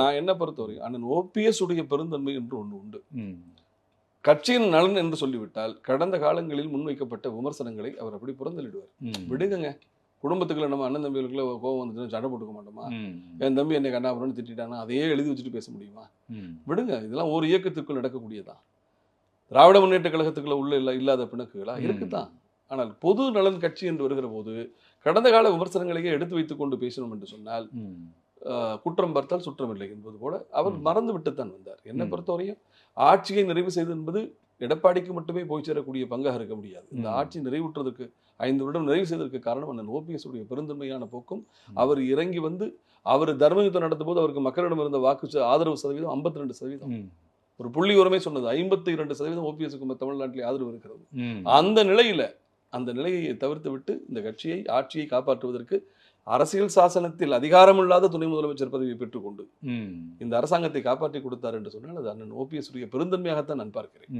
நான் என்ன பொறுத்தவரை அண்ணன் ஓபிஎஸ் உடைய பெருந்தன்மை என்று ஒன்று உண்டு. கட்சியின் நலன் என்று சொல்லிவிட்டால் கடந்த காலங்களில் முன்வைக்கப்பட்ட விமர்சனங்களை அவர் அப்படி புறந்தள்ளிடுவார். விடுங்கங்க. குடும்பத்துக்குள்ள நம்ம அண்ணன் தம்பிகளுக்குள்ள கோவம் வந்துச்சுன்னா சண்டை போட்டுக்க மாட்டோமா. என் தம்பி என்னை கண்ணாபுரம்னு திட்டானா அதையே எழுதி வச்சுட்டு பேச முடியுமா. விடுங்க. இதெல்லாம் ஒரு இயக்கத்திற்குள் நடக்கக்கூடியதான் திராவிட முன்னேற்ற கழகத்துக்குள்ள உள்ள இல்ல இல்லாத பிணக்குகளா. இருக்குதான். ஆனால் பொது நலன் கட்சி என்று வருகிற போது கடந்த கால விமர்சனங்களையே எடுத்து வைத்துக் கொண்டு பேசணும் என்று சொன்னால் குற்றம் பார்த்தால் சுற்றம் இல்லை என்பது போல அவர். மறந்து விட்டுத்தான் வந்தார் என்னை. பொறுத்தவரையும் ஆட்சியை நிறைவு செய்து என்பது எடப்பாடிக்கு மட்டுமே போய் சேரக்கூடிய பங்காக இருக்க முடியாது இந்த. ஆட்சி நிறைவுற்றதற்கு ஐந்து வருடம் நிறைவு செய்ததற்கு காரணம் அண்ணன் ஓபிஎஸ் உடைய பெருந்தன்மையான போக்கும். அவர் இறங்கி வந்து அவர் தர்மயுத்தம் நடத்தும் போது அவருக்கு மக்களிடம் இருந்த வாக்கு ஆதரவு சதவீதம் 52% ரெண்டு சதவீதம். ஒரு புள்ளி உரமே சொன்னது ஐம்பத்தி இரண்டு சதவீதம் ஓபிஎஸ்க்கு தமிழ்நாட்டிலே ஆதரவு இருக்கிறது. அந்த நிலையில அந்த நிலையை தவிர்த்து விட்டு இந்த கட்சியை ஆட்சியை காப்பாற்றுவதற்கு அரசியல் சாசனத்தில் அதிகாரமில்லாத துணை முதலமைச்சர் பதவியை பெற்றுக்கொண்டு. இந்த அரசாங்கத்தை காப்பாற்றி கொடுத்தார் என்று சொன்னால் அது அண்ணன் ஓபிஎஸ் உடைய பெருந்தன்மையாகத்தான் நான் பார்க்கிறேன்.